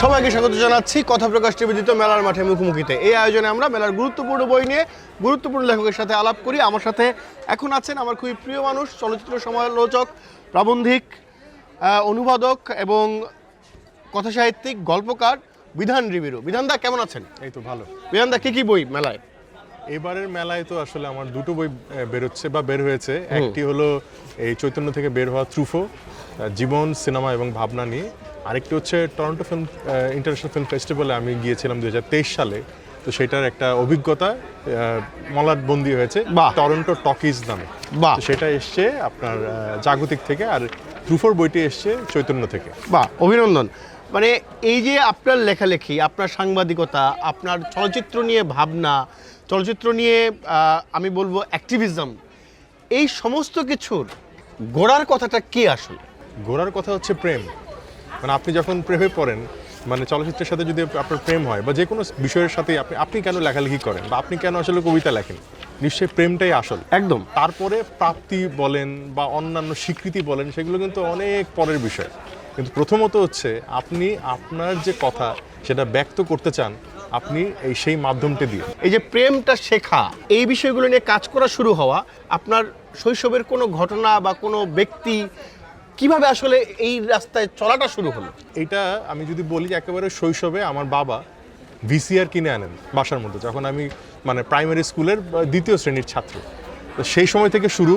সবাইকে স্বাগত জানাচ্ছি কথা প্রকাশ নিবেদিত মেলার মাঠে মুখোমুখিতে। এই আয়োজনে আমরা মেলার গুরুত্বপূর্ণ বই নিয়ে গুরুত্বপূর্ণ লেখকের সাথে আলাপ করি। আমার সাথে এখন আছেন আমার খুবই প্রিয় মানুষ, চলচ্চিত্র সমালোচক, প্রাবন্ধিক অনুবাদক এবং কথা সাহিত্যিক গল্পকার বিধান রিবিরু বিধানদা কেমন আছেন? এই তো ভালো। বিধানদা কি কি বই মেলায়? এবারের মেলায় তো আসলে আমার দুটো বই বেরোচ্ছে বা বের হয়েছে। একটি হলো এই চৈতন্য থেকে বের হওয়া ত্রুফো জীবন সিনেমা এবং ভাবনা নিয়ে। আরেকটি হচ্ছে টরন্টো ফিল্ম ইন্টারন্যাশনাল ফিল্ম ফেস্টিভ্যালে আমি গিয়েছিলাম দুই হাজার তেইশ সালে। তো সেটার একটা অভিজ্ঞতা মলাট বন্দি হয়েছে বাহ। টরন্টো টকিজ নামে। তো সেটা এসছে আপনার জাগতিক থেকে আর ত্রুফোর বইটি এসছে চৈতন্য থেকে। বা অভিনন্দন। মানে এই যে আপনার লেখালেখি আপনার সাংবাদিকতা আপনার চলচ্চিত্র নিয়ে ভাবনা চলচ্চিত্র নিয়ে আমি বলব অ্যাক্টিভিজম এই সমস্ত কিছুর গোড়ার কথাটা কি আসলে? ঘোরার কথা হচ্ছে প্রেম। মানে আপনি যখন প্রেমে পড়েন মানে চলচ্চিত্রের সাথে যদি আপনার প্রেম হয় বা যে কোনো বিষয়ের সাথে আপনি আপনি কেন লেখালেখি করেন বা আপনি কেন আসলে কবিতা লেখেন? নিশ্চয়ই প্রেমটাই আসল। একদম। তারপরে প্রাপ্তি বলেন বা অন্যান্য স্বীকৃতি বলেন সেগুলো কিন্তু অনেক পরের বিষয়। কিন্তু প্রথমত হচ্ছে আপনি আপনার যে কথা সেটা ব্যক্ত করতে চান আপনি এই সেই মাধ্যমটি দিয়ে। এই যে প্রেমটা শেখা এই বিষয়গুলো নিয়ে কাজ করা শুরু হওয়া আপনার শৈশবের কোনো ঘটনা বা কোনো ব্যক্তি কীভাবে আসলে এই রাস্তায় চলাটা শুরু হলো? এটা আমি যদি বলি যে একেবারে শৈশবে আমার বাবা ভিসিআর কিনে আনেন বাসার মধ্যে যখন আমি মানে প্রাইমারি স্কুলের দ্বিতীয় শ্রেণির ছাত্র। সেই সময় থেকে শুরু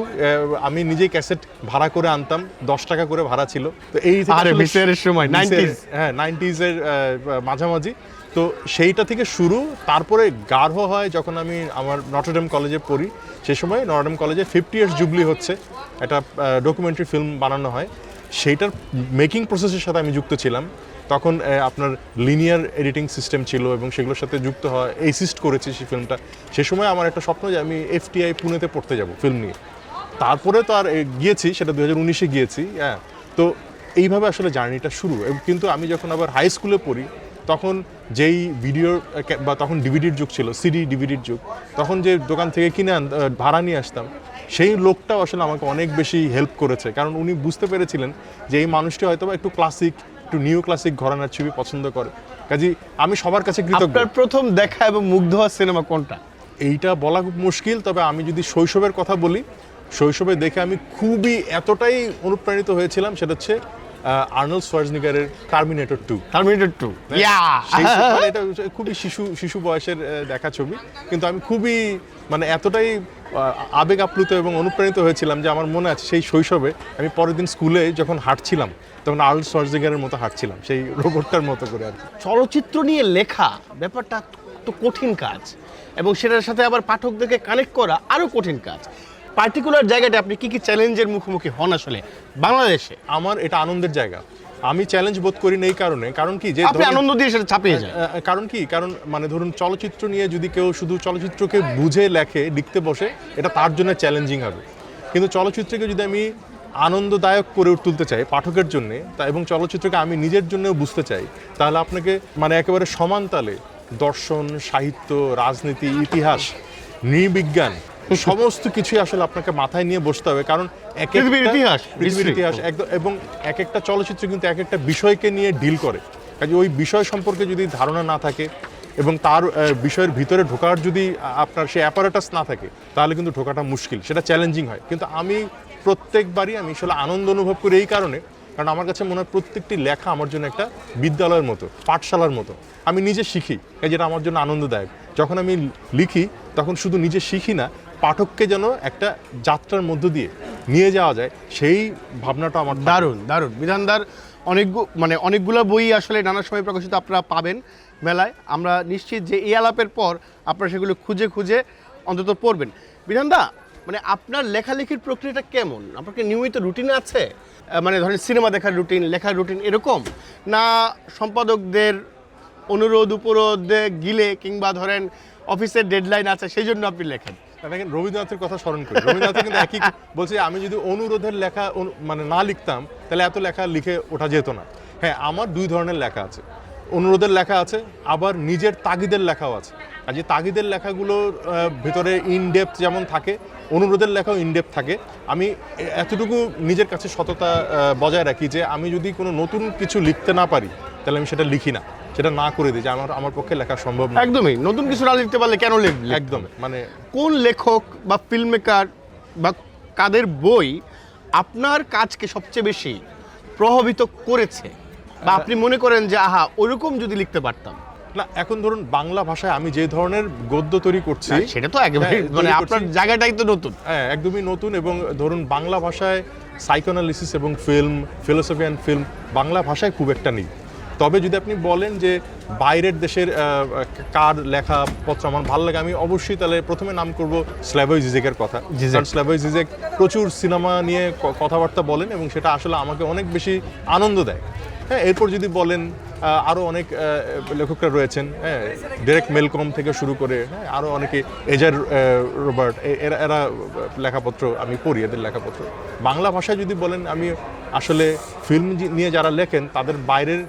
আমি নিজেই ক্যাসেট ভাড়া করে আনতাম দশ টাকা করে ভাড়া ছিল। তো এই আরে, সময়, VCR 90s হ্যাঁ নাইনটিজের মাঝামাঝি। তো সেইটা থেকে শুরু তারপরে গার্হ হয় যখন আমি আমার নটরডেম কলেজে পড়ি সে সময় নটরডেম কলেজে ফিফটি ইয়ার্স জুবলি হচ্ছে একটা ডকুমেন্টারি ফিল্ম বানানো হয়। সেইটার মেকিং প্রসেসের সাথে আমি যুক্ত ছিলাম। তখন আপনার লিনিয়ার এডিটিং সিস্টেম ছিল এবং সেগুলোর সাথে যুক্ত হওয়া এসিস্ট করেছি সেই ফিল্মটা সে সময় আমার একটা স্বপ্ন যে আমি এফটিআই পুনেতে পড়তে যাব ফিল্ম নিয়ে। তারপরে তো আর গিয়েছি, সেটা দু হাজার উনিশে গিয়েছি হ্যাঁ। তো এইভাবে আসলে জার্নিটা শুরু। কিন্তু আমি যখন আবার হাই স্কুলে পড়ি, তখন যেই ভিডিও বা তখন ডিভিডির যুগ ছিল সিডি ডিভিডির যুগ, তখন যে দোকান থেকে কিনে ভাড়া নিয়ে আসতাম, সেই লোকটাও আসলে আমাকে অনেক বেশি হেল্প করেছে। কারণ উনি বুঝতে পেরেছিলেন যে এই মানুষটি হয়তো একটু ক্লাসিক একটু নিউ ক্লাসিক ঘরানার ছবি পছন্দ করে। কাজী আমি সবার কাছে কৃতজ্ঞ। আপনার প্রথম দেখা এবং মুগ্ধ হওয়া সিনেমা কোনটা? এইটা বলা খুব মুশকিল তবে আমি যদি শৈশবের কথা বলি শৈশবে দেখে আমি খুবই এতটাই অনুপ্রাণিত হয়েছিলাম সেটা হচ্ছে Arnold সোয়ার্জনিগারের Terminator two. Terminator two yeah মানে এটা খুবই শিশু শিশু বয়সের দেখা ছবি। কিন্তু আমি খুবই মানে এতটাই আবেগ আপ্লুত এবং অনুপ্রাণিত হয়েছিলাম যে আমার মনে আছে সেই শৈশবে আমি পরের দিন স্কুলে যখন হাঁটছিলাম তখন আর্নল্ড সোয়ার্জনিগারের মতো হাঁটছিলাম সেই রোবটটার মতো করে আর চলচ্চিত্র নিয়ে লেখা ব্যাপারটা তো কঠিন কাজ এবং সেটার সাথে আবার পাঠকদেরকে কানেক্ট করা আরও কঠিন কাজ। পার্টিকুলার জায়গাটা আপনি কি কি চ্যালেঞ্জের মুখোমুখি হন আসলে? বাংলাদেশে। আমার এটা আনন্দের জায়গা। আমি চ্যালেঞ্জ বোধ করি না এই কারণে। কারণ কি যে আপনি আনন্দ দিয়ে সেটা চাপিয়ে যায় কারণ কি? কারণ মানে ধরুন চলচ্চিত্র নিয়ে যদি কেউ শুধু চলচ্চিত্রকে বুঝে লেখে লিখতে বসে এটা তার জন্য চ্যালেঞ্জিং হবে। কিন্তু চলচ্চিত্রকে যদি আমি আনন্দদায়ক করে তুলতে চাই পাঠকের জন্য তা এবং চলচ্চিত্রকে আমি নিজের জন্যও বুঝতে চাই তাহলে আপনাকে মানে একেবারে সমান তালে দর্শন সাহিত্য রাজনীতি ইতিহাস নৃবিজ্ঞান সমস্ত কিছুই আসলে আপনাকে মাথায় নিয়ে বসতে হবে। কারণ এক পৃথিবীর ইতিহাস, পৃথিবীর ইতিহাস একদম এবং এক একটা চলচ্চিত্র কিন্তু এক একটা বিষয়কে নিয়ে ডিল করে। কাজে ওই বিষয় সম্পর্কে যদি ধারণা না থাকে এবং তার বিষয়ের ভিতরে ঢোকার যদি আপনার সে অ্যাপারেটাস না থাকে তাহলে কিন্তু ঢোকাটা মুশকিল সেটা চ্যালেঞ্জিং হয়। কিন্তু আমি প্রত্যেকবারই আমি আসলে আনন্দ অনুভব করি এই কারণে কারণ আমার কাছে মনে হয় প্রত্যেকটি লেখা আমার জন্য একটা বিদ্যালয়ের মতো পাঠশালার মতো। আমি নিজে শিখি কাজে যেটা আমার জন্য আনন্দদায়ক। যখন আমি লিখি তখন শুধু নিজে শিখি না পাঠককে যেন একটা যাত্রার মধ্য দিয়ে নিয়ে যাওয়া যায়, সেই ভাবনাটা আমার। দারুণ দারুণ। বিধানদার অনেক মানে অনেকগুলো বই আসলে নানা সময় প্রকাশিত আপনারা পাবেন মেলায়। আমরা নিশ্চিত যে এই আলাপের পর আপনারা সেগুলো খুঁজে খুঁজে অন্তত পড়বেন। বিধানদা মানে আপনার লেখালেখির প্রক্রিয়াটা কেমন? আপনার নিয়মিত রুটিন আছে? মানে ধরেন সিনেমা দেখার রুটিন, লেখার রুটিন এরকম? না সম্পাদকদের অনুরোধ, উপরোধ গিলে কিংবা ধরেন অফিসের ডেডলাইন আছে, সেই জন্য আপনি লেখেন? দেখেন রবীন্দ্রনাথের কথা স্মরণ করি। রবীন্দ্রনাথ কিন্তু একই বলছে, আমি যদি অনুরোধের লেখা মানে না লিখতাম, তাহলে এত লেখা লিখে ওঠা যেত না। হ্যাঁ আমার দুই ধরনের লেখা আছে। অনুরোধের লেখা আছে, আবার নিজের তাগিদের লেখাও আছে। আর যে তাগিদের লেখাগুলোর ভেতরে ইনডেপথ যেমন থাকে, অনুরোধের লেখাও ইনডেপথ থাকে। আমি এতটুকু নিজের কাছে সততা বজায় রাখি যে, আমি যদি কোনো নতুন কিছু লিখতে না পারি, তাহলে আমি সেটা লিখি না। সেটা না করে দিই যে আমার আমার পক্ষে লেখা সম্ভব না। একদমই। নতুন কিছু না লিখতে পারলে কেন লিখবে? একদম মানে কোন লেখক বা ফিল্ম মেকার বা কাদের বই আপনার কাজকে সবচেয়ে বেশি প্রভাবিত করেছে? বা আপনি মনে করেন যে আহা ওরকম যদি লিখতে পারতাম। না এখন ধরুন বাংলা ভাষায় আমি যে ধরনের গদ্য তৈরি করছি সেটা তো একেবারে হ্যাঁ, মানে আপনার জায়গাটাই তো নতুন। হ্যাঁ একদমই নতুন এবং ধরুন বাংলা ভাষায় সাইকোনালিসিস এবং film philosophy and film Bangla ভাষায় খুব একটা নেই। তবে যদি আপনি বলেন যে বাইরের দেশের কার লেখা পত্র আমার ভালো লাগে আমি অবশ্যই তাহলে প্রথমে নাম করব স্ল্যাভয় জিজেকের কথা। কারণ স্ল্যাভয় জিজেক প্রচুর সিনেমা নিয়ে কথাবার্তা বলেন এবং সেটা আসলে আমাকে অনেক বেশি আনন্দ দেয়। হ্যাঁ এরপর যদি বলেন আরও অনেক লেখকরা রয়েছেন হ্যাঁ ডেরেক মেলকম থেকে শুরু করে হ্যাঁ আরও অনেকে এজার রবার্ট এরা এরা লেখাপত্র আমি পড়ি এদের লেখাপত্র। বাংলা ভাষায় যদি বলেন আমি আসলে ফিল্ম নিয়ে যারা লেখেন তাদের বাইরের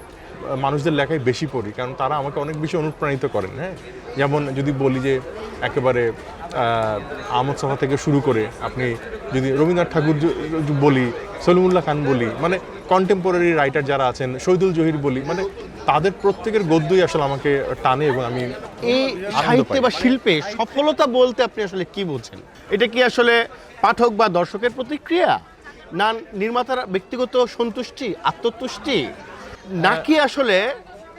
মানুষদের লেখাই বেশি পড়ি কারণ তারা আমাকে অনেক বেশি অনুপ্রাণিত করেন হ্যাঁ? যেমন যদি বলি যে একেবারে আহ, আহমদ সাফা থেকে শুরু করে আপনি যদি রবীন্দ্রনাথ ঠাকুর বলি সলিমুল্লাহ খান বলি মানে কন্টেম্পোরারি রাইটার যারা আছেন শহীদুল জহির বলি মানে তাদের প্রত্যেকের গদ্যই আসলে আমাকে টানে এবং আমি এই সাহিত্যে বা শিল্পে সফলতা বলতে আপনি আসলে কি বলছেন? এটা কি আসলে পাঠক বা দর্শকের প্রতিক্রিয়া? না নির্মাতার ব্যক্তিগত সন্তুষ্টি আত্মতুষ্টি? নাকি আসলে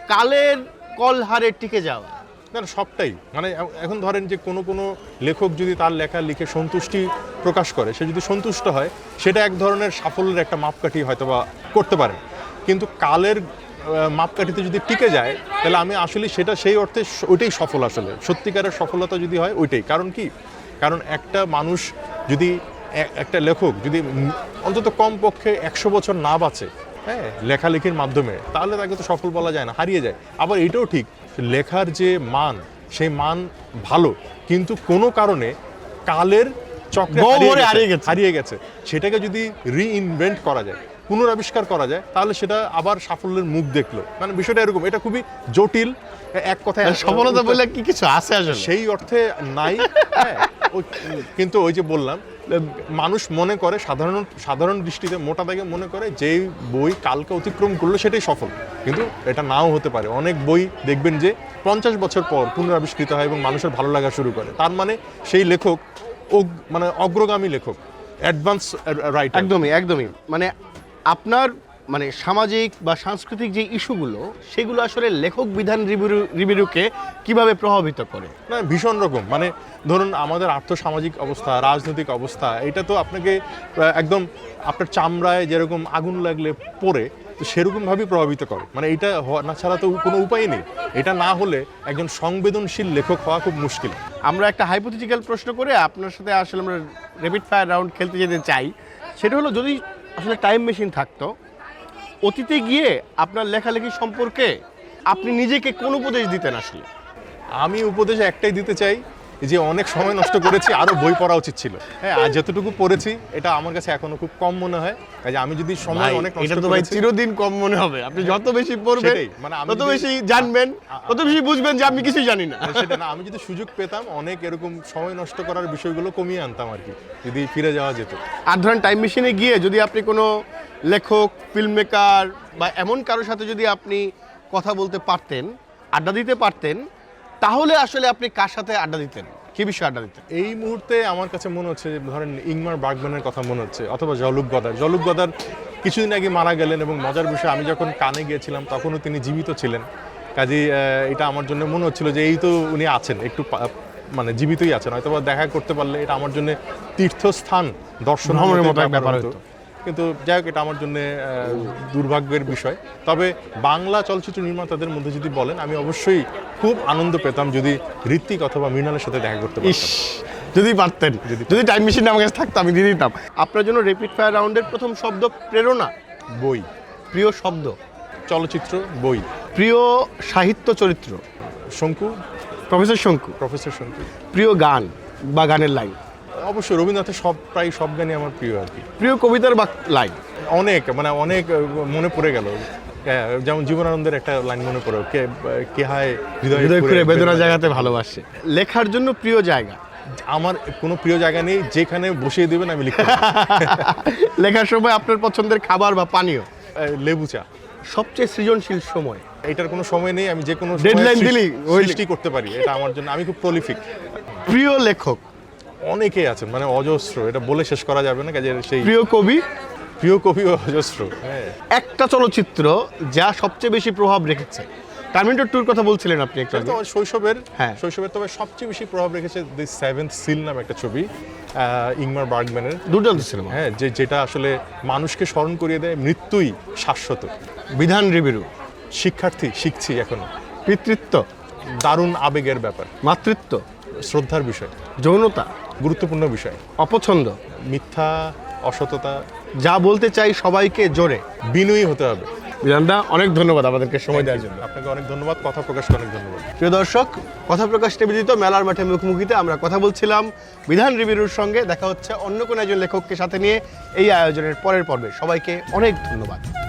কালের কলহারে টিকে যাওয়া? না সবটাই। মানে এখন ধরেন যে কোনো কোনো লেখক যদি তার লেখা লিখে সন্তুষ্টি প্রকাশ করে, সে যদি সন্তুষ্ট হয়, সেটা এক ধরনের সাফল্যের একটা মাপকাঠি হয়তো বা করতে পারে। কিন্তু কালের মাপকাঠিতে যদি টিকে যায়, তাহলে আমি আসলে সেটা সেই অর্থে ওইটাই সফল আসলে। সত্যিকারের সফলতা যদি হয়, ওইটাই। কারণ কি? কারণ একটা মানুষ যদি একটা লেখক যদি অন্তত কম পক্ষে একশো বছর না বাঁচে হ্যাঁ লেখালেখির মাধ্যমে। তাহলে তাকে তো সফল বলা যায় না হারিয়ে যায়। আবার এটাও ঠিক লেখার যে মান সেই মান ভালো কিন্তু কোনো কারণে কালের চক্রে হারিয়ে গেছে সেটাকে যদি রিইনভেন্ট করা যায় পুনরাবিষ্কার করা যায় তাহলে সেটা আবার সাফল্যের মুখ দেখল। মানে বিষয়টা এরকম এটা খুবই জটিল এক কথায় মানে সফলতা বলে কি কিছু আছে আসলে? সেই অর্থে নাই হ্যাঁ, কিন্তু ওই যে বললাম মানুষ মনে করে, সাধারণ সাধারণ দৃষ্টিতে মোটা দাগে মনে করে যেই বই কালকে অতিক্রম করল সেটাই সফল। কিন্তু এটা নাও হতে পারে। অনেক বই দেখবেন যে পঞ্চাশ বছর পর পুনরাবিষ্কৃত হয় এবং মানুষের ভালো লাগা শুরু করে। তার মানে সেই লেখক মানে অগ্রগামী লেখক, অ্যাডভান্স রাইট একদমই একদমই। মানে আপনার মানে সামাজিক বা সাংস্কৃতিক যে ইস্যুগুলো সেগুলো আসলে লেখক বিধান রিভিউ রিভিউকে কীভাবে প্রভাবিত করে? না ভীষণ রকম। মানে ধরুন আমাদের আর্থসামাজিক অবস্থা রাজনৈতিক অবস্থা এটা তো আপনাকে একদম আপনার চামড়ায় যেরকম আগুন লাগলে পড়ে তো সেরকমভাবেই প্রভাবিত করে। মানে এটা না ছাড়া তো কোনো উপায় নেই। এটা না হলে একজন সংবেদনশীল লেখক হওয়া খুব মুশকিল। আমরা একটা হাইপোথেটিক্যাল প্রশ্ন করে আপনার সাথে আসলে আমরা রেপিড ফায়ার রাউন্ড খেলতে যেতে চাই। সেটা হলো যদি আসলে টাইম মেশিন থাকতো অতীতে গিয়ে আপনার লেখালেখি সম্পর্কে আপনি নিজেকে কোন উপদেশ দিতেন আসলে? আমি উপদেশ একটাই দিতে চাই যে অনেক সময় নষ্ট করেছি আরও বই পড়া উচিত ছিল। হ্যাঁ আর যতটুকু পড়েছি এটা আমার কাছে এখনও খুব কম মনে হয়। কাজে আমি যদি সময় অনেক নষ্ট তো ভাই চিরদিন কম মনে হবে। আপনি যত বেশি পড়বেন মানে তত বেশি জানবেন তত বেশি বুঝবেন যে আমি কিছুই জানি না। মানে সেটা না আমি যদি সুযোগ পেতাম অনেক এরকম সময় নষ্ট করার বিষয়গুলো কমিয়ে আনতাম আর কি যদি ফিরে যাওয়া যেত। আর ধরেন টাইম মেশিনে গিয়ে যদি আপনি কোনো লেখক ফিল্ম মেকার বা এমন কারোর সাথে যদি আপনি কথা বলতে পারতেন আড্ডা দিতে পারতেন তাহলে আসলে আপনি কার সাথে আড্ডা দিতেন? কি বিষয়ে আড্ডা দিতেন? এই মুহূর্তে আমার কাছে মনে হচ্ছে যে ধরেন ইংমার বার্গম্যানের কথা মনে হচ্ছে অথবা জলুক গদার। জলুক গদার কিছুদিন আগে মারা গেলেন এবং মজার বিষয় আমি যখন কানে গিয়েছিলাম তখনও তিনি জীবিত ছিলেন। কাজেই আহ, এটা আমার জন্য মনে হচ্ছিল যে এই তো উনি আছেন একটু পা- মানে জীবিতই আছেন। হয়তো দেখা করতে পারলে এটা আমার জন্য তীর্থস্থান দর্শন ভ্রমণের মতো এক ব্যাপার হতো। কিন্তু যাই হোক এটা আমার জন্য দুর্ভাগ্যের বিষয়। তবে বাংলা চলচ্চিত্র নির্মাতাদের মধ্যে যদি বলেন আমি অবশ্যই খুব আনন্দ পেতাম যদি ঋত্বিক অথবা মৃণালের সাথে দেখা করতে ইস পারতাম যদি পারতেন যদি যদি টাইম মেশিন আমার কাছে থাকতো আমি দিয়ে দিতাম। আপনার জন্য রেপিড ফায়ার রাউন্ডের প্রথম শব্দ প্রেরণা? বই। প্রিয় শব্দ? চলচ্চিত্র বই। প্রিয় সাহিত্য চরিত্র? শঙ্কু। প্রফেসর শঙ্কু। প্রফেসর শঙ্কু। প্রিয় গান বা গানের লাইন অবশ্যই রবীন্দ্রনাথের সব প্রায় সব গানই আমার প্রিয় আর কি। প্রিয় কবিতার বা লাইন? অনেক মানে অনেক মনে পড়ে গেল। যেমন জীবনানন্দের একটা লাইন মনে পড়ে কে কে হায় হৃদয় খুঁড়ে বেদনা জায়গাতে ভালোবাসে। লেখার জন্য প্রিয় জায়গা? আমার কোনো প্রিয় জায়গা নেই যেখানে বসিয়ে দেবেন আমি পারি। লেখার সময় আপনার পছন্দের খাবার বা পানীয়? লেবু চা। সবচেয়ে সৃজনশীল সময়? এটার কোনো সময় নেই আমি যে কোনো ডেডলাইন দিলেই সৃষ্টি করতে পারি এটা আমার জন্য আমি খুব প্রলিফিক প্রিয় লেখক? অনেকেই আছেন মানে অজস্র এটা বলে শেষ করা যাবে না কাজে সেই প্রিয় কবি? প্রিয় কবি অজস্র হ্যাঁ। একটা চলচ্চিত্র যা সবচেয়ে বেশি প্রভাব রেখেছে। টার্মিনেটর টুর কথা বলছিলেন আপনি একটু শৈশবের হ্যাঁ। শৈশবের তবে সবচেয়ে বেশি প্রভাব রেখেছে দি সেভেন্থ সিল নামে একটা ছবি ইংমার বার্গম্যানের। দুর্দান্ত সিনেমা। হ্যাঁ যে যেটা আসলে মানুষকে স্মরণ করিয়ে দেয় মৃত্যুই শাশ্বত। বিধান রিবিরু। শিক্ষার্থী শিখছি এখন। পিতৃত্ব। দারুণ আবেগের ব্যাপার। মাতৃত্ব। শ্রদ্ধার বিষয়। যৌনতা। গুরুত্বপূর্ণ বিষয়। অপছন্দ। মিথ্যা অসততা যা বলতে চাই সবাইকে জোরে। বিনয়ী হতে হবে। বিধানদা অনেক ধন্যবাদ আমাদেরকে সময় দেওয়ার জন্য। আপনাকে অনেক ধন্যবাদ কথা প্রকাশকে অনেক ধন্যবাদ। প্রিয় দর্শক কথা প্রকাশ নিবেদিত মেলার মাঠে মুখোমুখিতে। আমরা কথা বলছিলাম বিধান রিবিরুর সঙ্গে। দেখা হচ্ছে অন্য কোনো একজন লেখককে সাথে নিয়ে এই আয়োজনের পরের পর্বে। সবাইকে অনেক ধন্যবাদ।